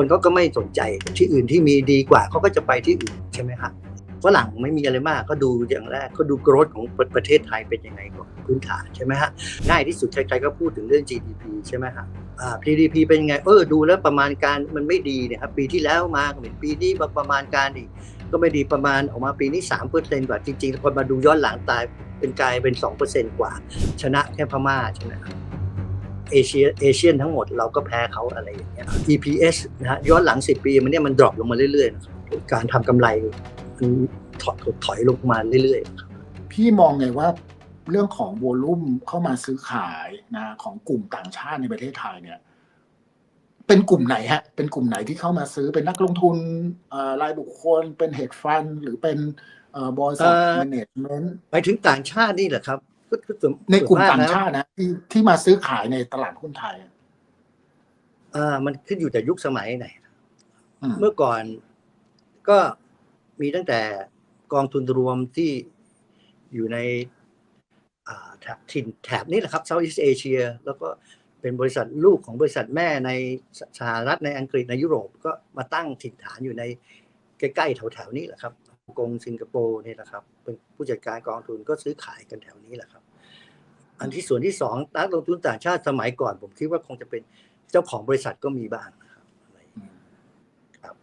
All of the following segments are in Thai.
คนเขาก็ไม่สนใจที่อื่นที่มีดีกว่าเขาก็จะไปที่อื่นใช่ไหมครับฝรั่งไม่มีอะไรมากก็ดูอย่างแรกก็ดูกรธของประเทศไทยเป็นยังไงก่อนพื้นฐานใช่ไหมฮะง่ายที่สุดใครๆก็พูดถึงเรื่อง GDP ใช่ไหมฮะอ่า GDP เป็นยังไงเออดูแล้วประมาณการมันไม่ดีนี่ยครับปีที่แล้วมาเหมือนปีนี้มาประมาณการอีกก็ไม่ดีประมาณออกมาปีนี้3เปอร์เซ็นต์กว่าจริงๆคนมาดูย้อนหลังตายเป็นกลายเป็น2เปอร์เซ็นต์กว่า ชนะแค่พม่าใช่ไหมครับ เอเชียเอเชียนทั้งหมดเราก็แพ้เขาอะไรอย่างเงี้ย EPS นะฮะย้อนหลัง 10 ปีมันเนี่ยมันดรอปลงมาเรื่อยๆนะครับการทำกำไรมันถอยถอยลงมาเรื่อยๆครับพี่มองไงว่าเรื่องของโวลุ่มเข้ามาซื้อขายนะของกลุ่มต่างชาติในประเทศไทยเนี่ยเป็นกลุ่มไหนฮะ เป็นกลุ่มไหนที่เข้ามาซื้อเป็นนักลงทุนเอ่อรายบุคคล เป็นเฮดฟันหรือเป็นเอ่อบริษัทเอ่อแมเนจเมนต์ไปถึงต่างชาตินี่แหละครับ ก็ก็ส่วในกลุ่มส่วนต่างแล้วชาตินะที่ที่มาซื้อขายในตลาดหุ้นไทยอะอ่ามันขึ้นอยู่แต่ยุคสมัยไหนอืมเมื่อก่อนก็มีตั้งแต่กองทุนรวมที่อยู่ในอ่าแถบถิ่นแถบนี้แหละครับเซาท์อีสเอเชียแล้วก็เป็นบริษัทลูกของบริษัทแม่ในสสหรัฐในอังกฤษในยุโรปก็มาตั้งถิ่นฐานอยู่ในใกล้ๆแถวๆนี้แหละครับฮ่อง กงสิงคโปร์นี่แหละครับ เป็นผู้จัดการกองทุนก็ซื้อขายกันแถวนี้แหละครับ อันที่ส่วนที่สองนักลงทุนต่างชาติสมัยก่อน ผมคิดว่าคงจะเป็นเจ้าของบริษัทก็มีบ้างนะครับอะไรอย่างเงี้ยอืมครับ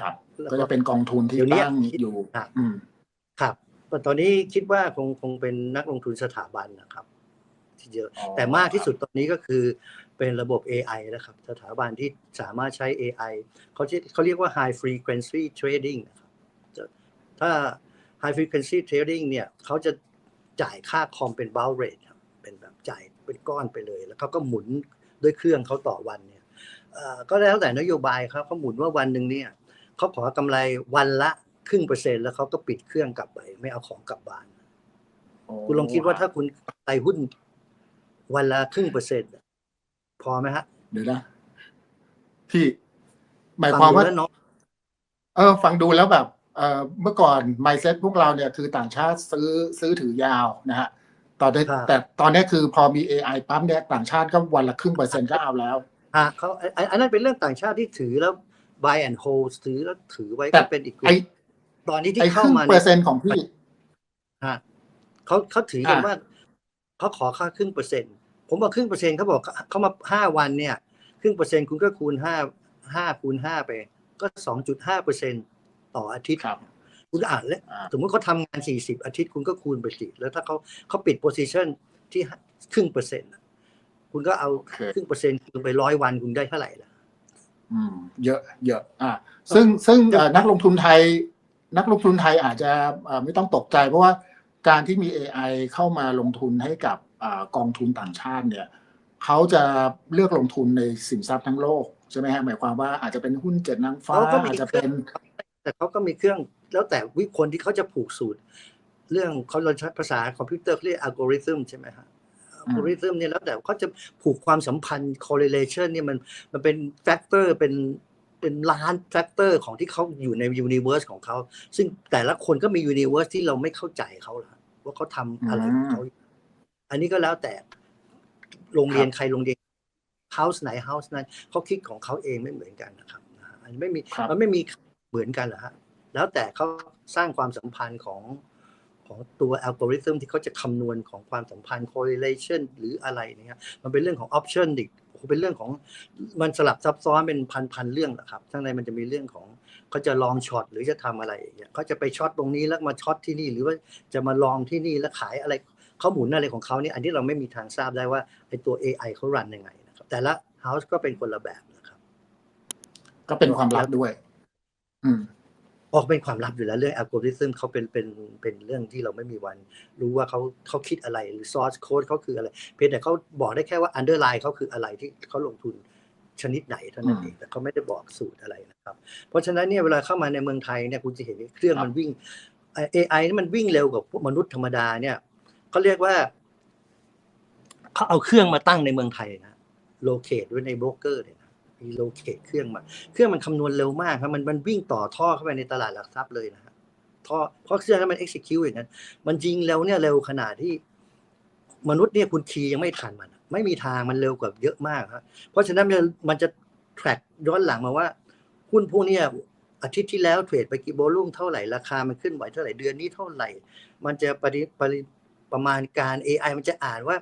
ครับแล้วก็ก็จะเป็นกองทุนที่เดี๋ยวนี้ตั้งอยู่ครับอืมครับตอนนี้คิดว่าคงคงเป็นนักลงทุนสถาบันนะครับที่เยอะอ๋อแต่มากที่สุดตอนนี้ก็คือเป็นระบบ AI นะครับ สถาบันที่สามารถใช้ AI เขาชื่อเขาเรียกว่า high frequency trading นะครับจะ ถ้า high frequency trading เนี่ยเขาจะจ่ายค่าคอมเป็น bounce rate ครับเป็นแบบจ่ายเป็นก้อนไปเลย แล้วเขาก็หมุนด้วยเครื่องเขาต่อวันเนี่ยเอ่อก็แล้วแต่นโยบายครับเขาหมุนว่าวันหนึ่งเนี่ยเขาขอกำไรวันละครึ่งเปอร์เซ็นต์แล้วเขาก็ปิดเครื่องกลับไป ไม่เอาของกลับบ้าน คุณลองคิดว่าถ้าคุณไปหุ้นวันละครึ่งเปอร์เซ็นต์พอไหมฮะ เดี๋ยวนะพี่หมายความว่าฟังดูแล้เนาะเออ ฟังดูแล้วแบบ เออเมื่อก่อน mindset พวกเราเนี่ยคือต่างชาติซื้อซื้อถือยาวนะฮะตอนนี้แต่ตอนนี้คือพอมี AI ปั๊มเนี่ยต่างชาติก็วันละครึ่งเปอร์เซ็นต์ก็เอาแล้ว อะเขาไอ้อันนั้นเป็นเรื่องต่างชาติที่ถือแล้ว buy and hold ถือแล้วถือไว้แต่ ก็เป็นอีกกลุ่ไอ้มตอนนี้ไอ้ที่คเข้ารึ่งมาเปอเนี่ยร์เซ็นต์ของพี่ ฮะเขาเขาถือกันอะ ว่าเขาขอค่าครึ่งเปอร์เซ็นต์ ผมบอกครึ่งเปอร์เซ็นต์เขาบอกเขามาห้าวันเนี่ย ครึ่งเปอร์เซ็นต์คุณก็คูณห้าห้าคูณห้าไป ก็สองจุดห้าเปอร์เซ็นต์ ต่ออาทิตย์ครับคุณอ่านแล้วอ่าสมมติเขาทำงาน 40 อาทิตย์คุณก็คูณไปสิแล้วถ้าเขาเขาปิดโพซิชันที่ครึ่งเปอร์เซ็นต์คุณก็เอาโอเคครึ่งเปอร์เซ็นต์คูณไปร้อยวันคุณได้เท่าไหร่ล่ะอืมเยอะเยอะอ่าซึ่งซึ่งเอ่อนักลงทุนไทย นักลงทุนไทยอาจจะเอ่อไม่ต้องตกใจ เพราะว่าการที่มี AI เข้ามาลงทุนให้กับอากองทุนต่างชาติเนี่ยเขาจะเลือกลงทุนในสินทรัพย์ทั้งโลกใช่ไหมฮะหมายความว่าอาจจะเป็นหุ้นเจ็ดนางฟ้าเขาก็มีอาจจะเครื่เป็องน แต่เขาก็มีเครื่องแล้วแต่วิคนที่เขาจะผูกสูตร เรื่องเขาเราใช้ภาษาคอมพิวเตอร์เขาเรียกอัลกอริทึมใช่ไหมฮะอัลกอริทึมเนี่ยแล้วแต่เขาจะผูกความสัมพันธ์ correlation เนี่ยมันมันเป็นแฟกเตอร์เป็นเป็นล้านแฟกเตอร์ของที่เขาอยู่ในยูนิเวอร์สของเขา ซึ่งแต่ละคนก็มียูนิเวอร์สที่เราไม่เข้าใจเขาละว่าเขาทำอะไรของเขาอยู่อันนี้ก็แล้วแต่โรงเรียนใครโรงเรียนเฮาส์ไหนเฮาส์นั้นเขาคิดของเขาเองไม่เหมือนกันนะครับนะฮะอันนี้ไม่มีครับมันไม่มี เหมือนกันเหรอฮะแล้วแต่เขาสร้างความสัมพันธ์ของของตัวอัลกอริทึมที่เขาจะคำนวณของความสัมพันธ์ correlation หรืออะไรเนี่ยมันเป็นเรื่องของ option ดิโอ้โหเป็นเรื่องของมันสลับซับซ้อนเป็นพันพันๆเรื่องนะครับข้างในมันจะมีเรื่องของเขาจะลองช็อตหรือจะทำอะไรอย่างเงี้ยเขาจะไปช็อตตรงนี้แล้วมาช็อตที่นี่หรือว่าจะมาลองที่นี่แล้วขายอะไรเขาหมุนอะไรของเขาเนี่ยอันนี้เราไม่มีทางทราบได้ว่าไอ้ตัว AI เขารันยังไงนะครับแต่ละ house ก็เป็นคนละแบบนะครับ ก็เป็นความลับด้วย อืมออกเป็นความลับอยู่แล้วเรื่องอัลกอริทึมเขาเป็นเป็นเป็นเรื่องที่เราไม่มีวัน รู้ว่าเขาเขาคิดอะไรหรือ source code เขาคืออะไร เพียงแต่เขาบอกได้แค่ว่า underline เขาคืออะไรที่เขาลงทุนชนิดไหนเท่านั้นอืมเองแต่เขาไม่ได้บอกสูตรอะไรนะครับ เพราะฉะนั้นเนี่ยเวลาเข้ามาในเมืองไทยเนี่ยคุณจะเห็นเครื่องครับมันวิ่งเอ่อ AI นี่มันวิ่งเร็วกว่าพวกมนุษย์ธรรมดาเนี่ยเขาเรียกว่าเขาเอาเครื่องมาตั้งในเมืองไทยนะโลเคทไว้ในโบรกเกอร์เนี่ย นะมีโลเคทเครื่องมาเครื่องมันคำนวณเร็วมากครับมันมันวิ่งต่อท่อเข้าไปในตลาดหลักทรัพย์เลยนะฮะท่อเพราะเครื่องนั้นมัน execute อย่างนั้นมันยิงเร็วเนี่ยเร็วขนาดที่มนุษย์เนี่ยคุณคีย์ยังไม่ทันมัน ไม่มีทางมันเร็วกว่าเยอะมากครับเพราะฉะนั้นมันจะแทร็กย้อนหลังมาว่าหุ้นพวกเนี้ยอาทิตย์ที่แล้วเทรดไปกี่โวลุ่มเท่าไหร่ราคามันขึ้นไหวเท่าไหร่เดือนนี้เท่าไหร่ มันจะปริปริ ประมาณการ AI มันจะอ่านว่า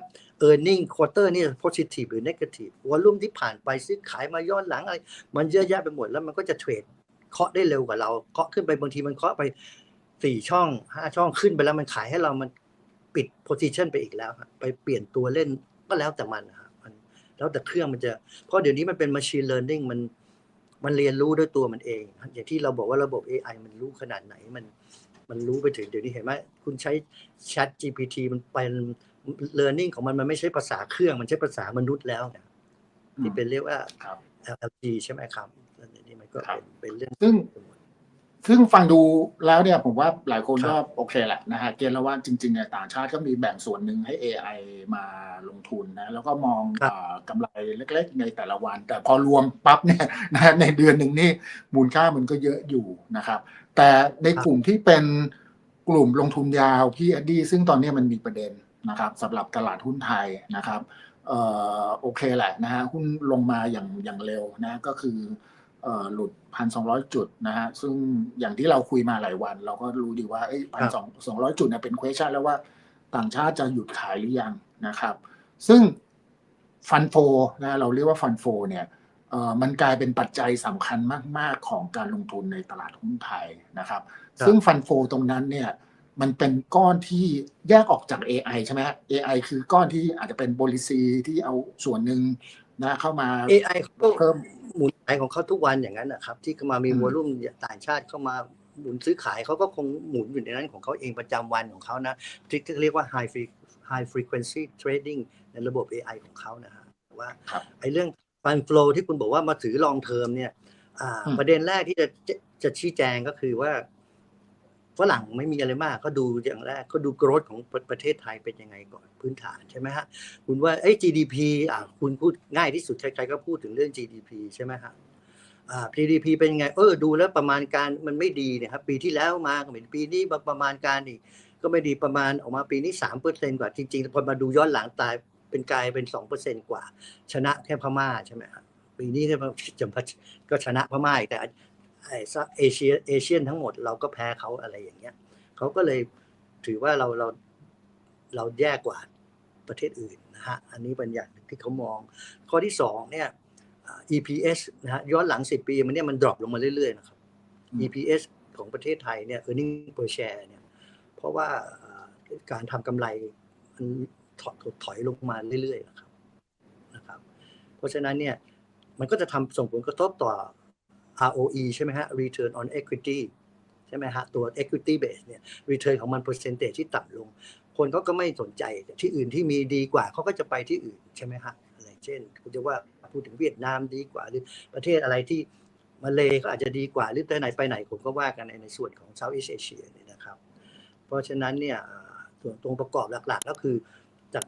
e a r n i n g quarter นี่ positive หรือ negative วอลุ่มที่ผ่านไปซื้อขายมาย้อนหลังอะไร มันเยอะแยะไปหมดแล้วมันก็จะเทรดเคาะได้เร็วกว่าเราเคาะขึ้นไปบางทีมันเคาะไปสี่ช่องห้าช่องขึ้นไปแล้วมันขายให้เรามันปิด position ไปอีกแล้ว ไปเปลี่ยนตัวเล่นก็แล้วแต่มันนะครับมันแล้วแต่เครื่องมันจะ เพราะเดี๋ยวนี้มันเป็น machine learning มันมันเรียนรู้ด้วยตัวมันเอง อย่างที่เราบอกว่าระบบ AI มันรู้ขนาดไหนมัน มันรู้ไปถึงเดี๋ยวนี้เห็นไหมคุณใช้ Chat GPT มันเป็น learning ของมันมันไม่ใช่ภาษาเครื่องมันใช้ภาษามนุษย์แล้วไงที่เป็นเรียกว่าครับ LLG ใช่ไหมครับแล้วเดี๋ยวนี้มันก็ครับเป็นเป็นเรื่องซึ่งซึ่งฟังดูแล้วเนี่ยผมว่าหลายคนก็โอเคแหละนะฮะเกณฑ์แล้วว่าจริงๆเนี่ยต่างชาติก็มีแบ่งส่วนหนึ่งให้ AI มาลงทุนนะแล้วก็มองครับเอ่อกำไรเล็กๆในแต่ละวัน แต่พอรวมปั๊บเนี่ยนะในเดือนหนึ่งนี่มูลค่ามันก็เยอะอยู่นะครับ แต่ในกลุ่มที่เป็นกลุ่มลงทุนยาวพี่อดดี้ซึ่งตอนนี้มันมีประเด็นนะครับสำหรับตลาดหุ้นไทยนะครับเอ่อโอเคแหละนะฮะหุ้นลงมาอย่างอย่างเร็วนะก็คือเอ่อหลุดพันสองร้อยจุดนะฮะซึ่งอย่างที่เราคุยมาหลายวัน เราก็รู้ดีว่าพันสองสองร้อยจุดเนี่ยเป็น question แล้วว่าต่างชาติจะหยุดขายหรือยังนะครับ ซึ่งฟันโฟนะเราเรียกว่าฟันโฟเนี่ยเอ่อ มันกลายเป็นปัจจัยสำคัญมาก ๆ ของการลงทุนในตลาดหุ้นไทยนะครับครับซึ่งฟันโฟตรงนั้นเนี่ยมันเป็นก้อนที่แยกออกจาก AI ใช่ไหมฮะ AI คือก้อนที่อาจจะเป็นบริซีที่เอาส่วนหนึ่งนะเข้ามา AI เขาก็เพิ่มหมุนขายของเขาทุกวันอย่างนั้นนะครับ ที่เข้ามามีอืมวอลุ่มต่างชาติเข้ามาหมุนซื้อขายเขาก็คงหมุนอยู่ในนั้นของเขาเองประจำวันของเขานะที่เรียกว่า high fre- high frequency trading ในระบบ AI ของเขานะฮะว่าครับไอ้เรื่อง fund flow ที่คุณบอกว่ามาถือ long term เนี่ยอ่าอืมประเด็นแรกที่จะจะจะชี้แจงก็คือว่าฝรั่งไม่มีอะไรมากก็ดูอย่างแรกก็ดู growth ของประประเทศไทยเป็นยังไงก่อนพื้นฐานใช่ไหมฮะคุณว่าเอ้ย GDP อ่าคุณพูดง่ายที่สุดใครๆก็พูดถึงเรื่อง GDP ใช่ไหมฮะอ่า GDP เป็นยังไงเออดูแล้วประมาณการมันไม่ดีเนี่ยครับปีที่แล้วมาก็ไม่ดีปีนี้ประมาณการอีกก็ไม่ดีประมาณออกมาปีนี้สามเปอร์เซ็นกว่าจริงๆพอมาดูย้อนหลังตาย เป็นกลายเป็นสองเปอร์เซ็นกว่า ชนะแค่พม่าใช่ไหมครับปีนี้เนี่ยจะมาก็ชนะพม่าอีกแต่ไอ้ซักเอเชียเอเชียนทั้งหมดเราก็แพ้เขาอะไรอย่างเงี้ยเขาก็เลยถือว่าเราเราเราแย่กว่าประเทศอื่นนะฮะอันนี้เป็นอย่างหนึ่งที่เขามอง ข้อที่สองเนี่ยอ่า EPS นะฮะย้อนหลัง 10 ปีมันเนี่ยมันดรอปลงมาเรื่อยๆนะครับอืม EPS ของประเทศไทยเนี่ย earning per share เนี่ยเพราะว่าอ่าการทำกำไรมัน ถอยถอยลงมาเรื่อยๆนะครับนะครับ เพราะฉะนั้นเนี่ยมันก็จะทำส่งผลกระทบต่อ ROE ใช่ไหมฮะ return on equity ใช่ไหมฮะตัว equity base เนี่ย return ของมัน percentage ที่ต่ำลง คนเขาก็ไม่สนใจที่อื่นที่มีดีกว่าเขาก็จะไปที่อื่นใช่ไหมฮะอะไรเช่นคุณจะว่าพูดถึงเวียดนามดีกว่าหรือประเทศอะไรที่มาเลก็อาจจะดีกว่าหรือไปไหนไปไหนผมก็ว่ากันในในส่วนของ Southeast Asia เนี่ยนะครับ เพราะฉะนั้นเนี่ยส่วนตรงประกอบหลักๆ ก็คือ จาก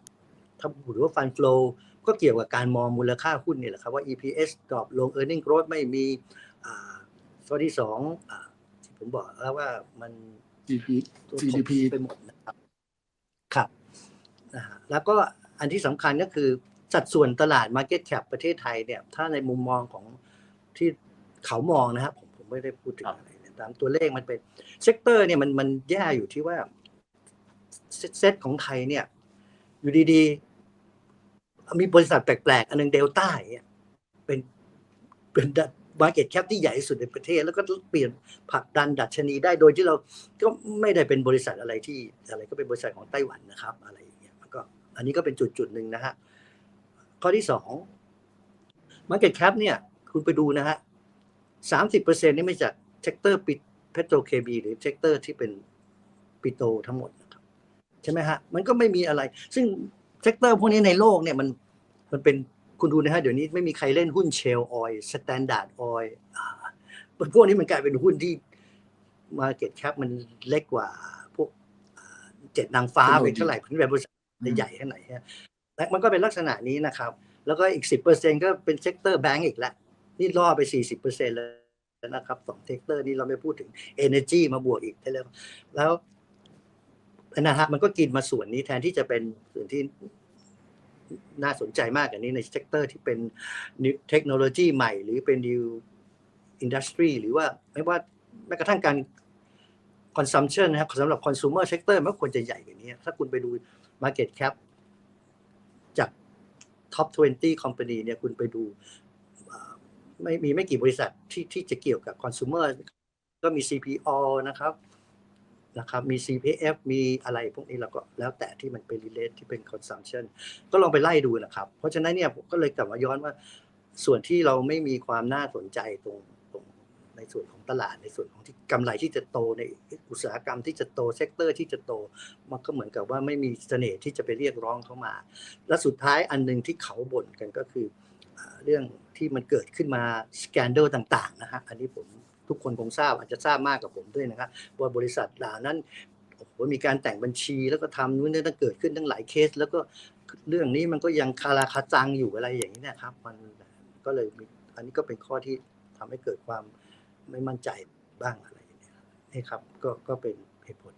ถ้าพูดว่า Fund Flow ก็เกี่ยวกับการมองมูลค่าหุ้นนี่แหละครับว่า EPS ดรอปลง Earning Growth ไม่มีอ่าข้อที่สองอ่าที่ผมบอกแล้วว่ามัน GDP ตัว GDP ไปหมดนะครับครับนะฮะแล้วก็อันที่สำคัญก็คือสัดส่วนตลาด Market Cap ประเทศไทยเนี่ยถ้าในมุมมองของที่เขามองนะครับผมผมไม่ได้พูดถึงครับอะไรเนี่ยตามตัวเลขมันเป็นเซกเตอร์เนี่ยมันมันแย่อยู่ที่ว่าเซเซตของไทยเนี่ย อยู่ดีๆ มีบริษัทแปลกๆ อันหนึงเดลต้าเนี่ยเป็นเป็นมาเก็ตแคปที่ใหญ่ที่สุดในประเทศ แล้วก็เปลี่ยนผลักดันดัชนีได้โดยที่เราก็ไม่ได้เป็นบริษัทอะไรที่อะไรก็เป็นบริษัทของไต้หวันนะครับ อะไรอย่างเงี้ยมันก็อันนี้ก็เป็นจุดจุดหนึ่งนะฮะข้อที่สอง Market Cap เนี่ย คุณไปดูนะฮะสามสิบเปอร์เซ็นต์นี่ไม่จากเซกเตอร์ปิดเพโตรเคมีหรือเซกเตอร์ที่เป็นปิโตทั้งหมดนะ ใช่ไหมฮะ มันก็ไม่มีอะไร ซึ่งเซกเตอร์พวกนี้ในโลกเนี่ยมันมันเป็นคุณดูนะฮะเดี๋ยวนี้ไม่มีใครเล่นหุ้นเชลออยสแตนดาร์ดออยพวกนี้มันกลายเป็นหุ้นที่ Market Cap มันเล็กกว่า พวกอ่าเจ็ดนางฟ้าไปเท่าไหร่ถึงแบบบริษัทใหญ่แค่ไหนฮะและมันก็เป็นลักษณะนี้นะครับ แล้วก็อีกสิบเปอร์เซ็นก็เป็นเซกเตอร์แบงก์อีกแล้วนี่ล่อไปสี่สิบเปอร์เซ็นแล้วนะครับสองเซกเตอร์นี้เราไม่พูดถึง Energy มาบวกอีกแล้วแล้ว นะฮะมันก็กินมาส่วนนี้แทนที่จะเป็นส่วนที่น่าสนใจมากอันนี้ในเซกเตอร์ที่เป็นเทคโนโลยีใหม่ หรือเป็น new industry หรือว่าไม่ว่าแม้กระทั่งการ consumption นะครับสำหรับ consumer sector มันควรจะใหญ่กว่านี้ ถ้าคุณไปดู market cap จาก top 20 company เนี่ยคุณไปดูไม่มีไม่กี่บริษัทที่ที่จะเกี่ยวกับ consumer ก็มี CPO นะครับ นะครับมี CPF มีอะไรพวกนี้แล้วก็แล้วแต่ที่มันเป็น relate ที่เป็น consumption ก็ลองไปไล่ดูนะครับ เพราะฉะนั้นเนี่ยผมก็เลยกลับมาย้อนว่าส่วนที่เราไม่มีความน่าสนใจตรงตรงในส่วนของตลาดในส่วนของที่กำไรที่จะโตในอุตสาหกรรมที่จะโตเซกเตอร์ที่จะโต มันก็เหมือนกับว่าไม่มีเสน่ห์ที่จะไปเรียกร้องเข้ามา และสุดท้ายอันหนึ่งที่เขาบ่นกันก็คือเรื่องที่มันเกิดขึ้นมาสแกนเดลต่างๆนะฮะอันนี้ผม ทุกคนคงทราบอาจจะทราบมากกว่าผมด้วยนะครับว่าบริษัทเหล่านั้นโอ้โหมีการแต่งบัญชีแล้วก็ทำนู่นนี่นั่นเกิดขึ้นตั้งหลายเคส แล้วก็เรื่องนี้มันก็ยังคาราคาจังอยู่อะไรอย่างนี้นะครับ มันก็เลยอันนี้ก็เป็นข้อที่ทำให้เกิดความไม่มั่นใจบ้างอะไรอย่างเงี้ยนี่ครับก็ก็เป็นเหตุผล